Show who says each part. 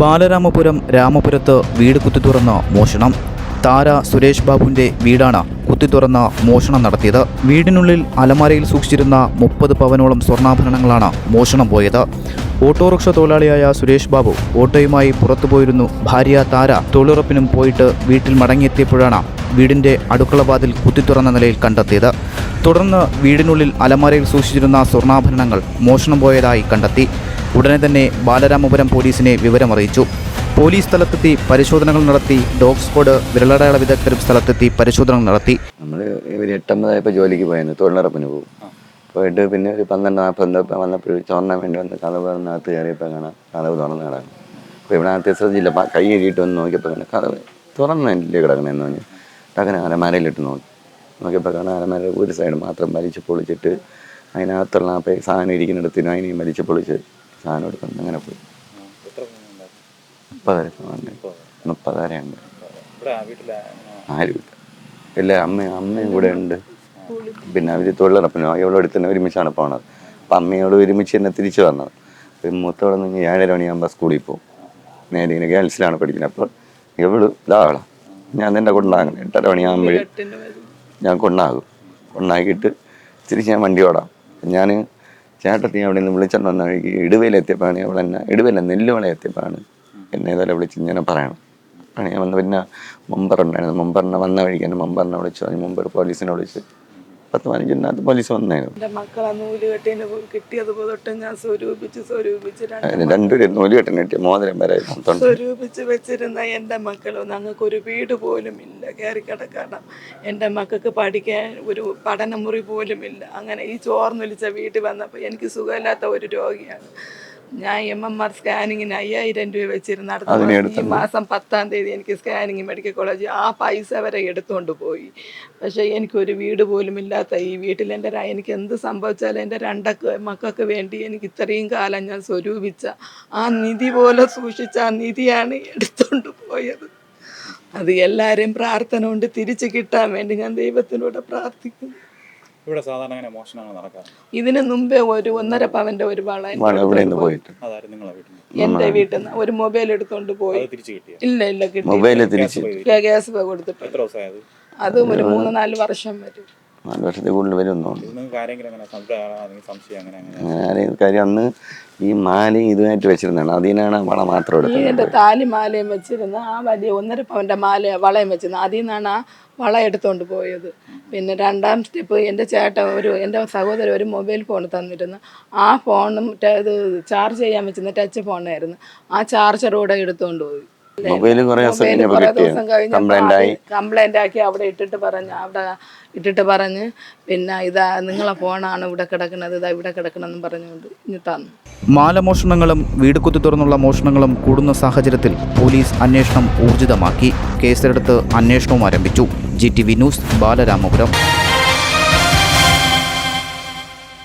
Speaker 1: ബാലരാമപുരം രാമപുരത്ത് വീട് കുത്തിത്തുറന്ന് മോഷണം. താര സുരേഷ് ബാബുവിന്റെ വീടാണ് കുത്തിത്തുറന്ന് മോഷണം നടത്തിയത്. വീടിനുള്ളിൽ അലമാരയിൽ സൂക്ഷിച്ചിരുന്ന മുപ്പത് പവനോളം സ്വർണാഭരണങ്ങളാണ് മോഷണം പോയത്. ഓട്ടോറിക്ഷ തൊഴിലാളിയായ സുരേഷ് ബാബു ഓട്ടോയുമായി പുറത്തുപോയിരുന്നു ഭാര്യ താര തൊഴിലുറപ്പിനും പോയിട്ട് വീട്ടിൽ മടങ്ങിയെത്തിയപ്പോഴാണ് വീടിന്റെ അടുക്കളവാതിൽ കുത്തിത്തുറന്ന നിലയിൽ കണ്ടെത്തിയത്. തുടർന്ന് വീടിനുള്ളിൽ അലമാരയിൽ സൂക്ഷിച്ചിരുന്ന സ്വർണാഭരണങ്ങൾ മോഷണം പോയതായി കണ്ടെത്തി. ഉടനെ തന്നെ ബാലരാമപുരം പോലീസിനെ വിവരമറിയിച്ചു. പോലീസ് സ്ഥലത്തെത്തി പരിശോധനകൾ നടത്തി ഡോഗ് സ്ക്വാഡ് വിരലടയാള വിദഗ്ധരും സ്ഥലത്തെത്തി പരിശോധന നടത്തി.
Speaker 2: നമ്മൾ ഇവർ എട്ടമ്പതായപ്പോൾ ജോലിക്ക് പോയിരുന്നു തൊഴിലുറപ്പിന് പോകും. പോയിട്ട് പിന്നെ ഒരു പന്ത്രണ്ട് നാൽപ്പത് വന്നപ്പോൾ ചോറിനാൻ വേണ്ടി വന്ന് കഥവ് തുറന്നകത്ത് കയറിയപ്പോൾ കാണാം കഥവ് തുറന്ന് കിടക്കണം അപ്പോൾ ഇവിടെ അകത്ത് ശ്രദ്ധിച്ചില്ല കൈ എഴുതിയിട്ട് വന്ന് നോക്കിയപ്പോൾ കാണാം കഥവ് തുറന്നല്ലേ കിടക്കണമെന്ന് പറഞ്ഞു. അങ്ങനെ അലമാരയിലിട്ട് നോക്കി. നോക്കിയപ്പോൾ കാണാം അലമാര ഒരു സൈഡ് മാത്രം വലിച്ച് പൊളിച്ചിട്ട് അതിനകത്തുള്ള ആ സാധനം ഇരിക്കുന്നിടത്തിനും അതിനെയും വലിച്ച് പൊളിച്ച് സാധനം എടുക്കുന്നു അങ്ങനെ പോയി. മുപ്പതര മുപ്പതര. ഉണ്ട് ആരുമില്ല ഇല്ല. അമ്മ അമ്മയും കൂടെ ഉണ്ട്. പിന്നെ അവർ തൊഴിലുറപ്പിനും എവിടെ അടുത്ത് തന്നെ ഒരുമിച്ചാണ് പോണത്. അപ്പം അമ്മയോട് ഒരുമിച്ച് തന്നെ തിരിച്ചു വന്നത്. അപ്പം മൂത്തോടെ നിന്ന് ഏഴര മണിയാകുമ്പോൾ സ്കൂളിൽ പോകും. നേരെ ഇങ്ങനെ ഗേൾസിലാണ് പഠിക്കുന്നത്. അപ്പോൾ ഇവൾ ഇതാളാ ഞാൻ തന്നെ കൊണ്ടാകണം എട്ടര മണിയാകുമ്പോഴേ ഞാൻ കൊണ്ടാകും. കൊണ്ടാക്കിയിട്ട് തിരിച്ച് ഞാൻ വണ്ടി ഓടാം. ഞാൻ ചേട്ടത്തി അവിടെ നിന്ന് വിളിച്ചോണ്ട് വന്ന വഴിക്ക് ഇടുവയിലെത്തിയപ്പോഴാണ് അവളെന്നെ ഇടുവയില്ല നെല്ലുവള എത്തിയപ്പോഴാണ് എന്നെ ഇതുപോലെ വിളിച്ച് ഇങ്ങനെ പറയണം. ആണ് ഞാൻ വന്ന് പിന്നെ മുമ്പറുണ്ടായിരുന്നു മുമ്പറിനെ വന്ന വഴിക്ക് എന്നെ മുമ്പറിനെ വിളിച്ചു അതിന് മുമ്പ് പോലീസിനെ വിളിച്ച് പത്ത് പതിനഞ്ചിനകത്ത് പോലീസ് വന്നായിരുന്നു
Speaker 3: എന്റെ മക്കളെ നൂൽ കെട്ടിന് കിട്ടിയത് തൊട്ട് ഞാൻ സ്വരൂപിച്ച് സ്വരൂപിച്ച് രണ്ട്
Speaker 2: അതിന് രണ്ടുപേരും നൂൽ കെട്ടിന് കിട്ടിയ മോതിരം വരെ മൊത്തം
Speaker 3: സ്വരൂപിച്ച് വെച്ചിരുന്ന എന്റെ മക്കളോ ഞങ്ങൾക്കൊരു വീട് പോലും ഇല്ല. കയറി കിടക്കണം എന്റെ മക്കൾക്ക് പഠിക്കാൻ ഒരു പഠനമുറി പോലും ഇല്ല. അങ്ങനെ ഈ ചോർന്നൊലിച്ച വീട്ടിൽ വന്നപ്പോൾ എനിക്ക് സുഖമില്ലാത്ത ഒരു രോഗിയാണ്. ഞാൻ എം എം ആർ സ്കാനിങ്ങിന് അയ്യായിരം രൂപ വെച്ചിരുന്ന ഈ മാസം പത്താം തീയതി എനിക്ക് സ്കാനിങ് മെഡിക്കൽ കോളേജ് ആ പൈസ വരെ എടുത്തുകൊണ്ട് പോയി. പക്ഷേ എനിക്കൊരു വീട് പോലും ഇല്ലാത്ത ഈ വീട്ടിൽ എന്റെ എനിക്ക് എന്ത് സംഭവിച്ചാലും എന്റെ രണ്ടക്ക് മക്കൾക്ക് വേണ്ടി എനിക്ക് ഇത്രയും കാലം ഞാൻ സ്വരൂപിച്ച ആ നിധി പോലെ സൂക്ഷിച്ച ആ നിധിയാണ് എടുത്തുകൊണ്ട് പോയത്. അത് എല്ലാവരെയും പ്രാർത്ഥന കൊണ്ട് തിരിച്ചു കിട്ടാൻ വേണ്ടി ഞാൻ ദൈവത്തിനോട് പ്രാർത്ഥിക്കുന്നു.
Speaker 4: ഇവിടെ സാധാരണ അങ്ങനെ മോഷണങ്ങൾ നടക്കാറ്
Speaker 3: ഇതിന് മുമ്പേ ഒരു ഒന്നര പവന്റെ ഒരു വള എന്റെ
Speaker 2: വള ഇവിടെ നിന്ന് പോയിട്ട്.
Speaker 4: അതാരും നിങ്ങളെ വീട്ടിൽ നിന്ന്.
Speaker 3: എന്റെ വീട്ടിൽ നിന്ന് ഒരു മൊബൈൽ എടുത്തോണ്ട് പോയി.
Speaker 4: അത് തിരിച്ചു കിട്ടിയ?
Speaker 3: ഇല്ല ഇല്ല കിട്ടി
Speaker 2: തിരിച്ച്.
Speaker 3: ഗ്യാസ് കൊടുത്തിട്ട്.
Speaker 4: എത്ര ദിവസമായത്
Speaker 3: അതും? ഒരു മൂന്ന് നാല് വർഷം വരും.
Speaker 2: നാല് വർഷത്തിൽ കൂടുതൽ
Speaker 4: വരുന്നുണ്ട് അങ്ങനെ
Speaker 2: കാര്യം അന്ന് ഈ മാലയും ഇതുമായിട്ട് വെച്ചിരുന്നതാണ്. അതിനാണ് വള മാത്രം എടുത്തത്.
Speaker 3: എന്റെ താലി മാലയും വെച്ചിരുന്ന ആ വലിയ ഒന്നര പവന്റെ മാല വളയും വെച്ചിരുന്ന അതിൽ നിന്നാണ് ആ വള എടുത്തുകൊണ്ട് പോയത്. പിന്നെ രണ്ടാം സ്റ്റെപ്പ് എന്റെ ചേട്ടൻ ഒരു എന്റെ സഹോദരൻ ഒരു മൊബൈൽ ഫോൺ തന്നിരുന്നു. ആ ഫോണും ഇത് ചാർജ് ചെയ്യാൻ വെച്ചിരുന്ന ടച്ച് ഫോണായിരുന്നു. ആ ചാർജറൂടെ എടുത്തുകൊണ്ട് എടുത്തോണ്ട് പോയി. മൊബൈൽ ദിവസം കഴിഞ്ഞപ്പോൾ
Speaker 2: ആയി
Speaker 3: കംപ്ലൈന്റ് ആക്കി അവിടെ ഇട്ടിട്ട് പറഞ്ഞു അവിടെ ഇട്ടിട്ട് പറഞ്ഞ് പിന്നെ ഇതാ നിങ്ങളെ ഫോണാണ് ഇവിടെ കിടക്കുന്നത് ഇതാ ഇവിടെ കിടക്കണമെന്നും പറഞ്ഞുകൊണ്ട് ഇനി തന്നു.
Speaker 1: മാലമോഷണങ്ങളും വീട് കുത്തി തുറന്നുള്ള മോഷണങ്ങളും കൂടുന്ന സാഹചര്യത്തിൽ പോലീസ് അന്വേഷണം ഊർജിതമാക്കി. കേസെടുത്ത് അന്വേഷണവും ആരംഭിച്ചു. G T V news Balaramapuram.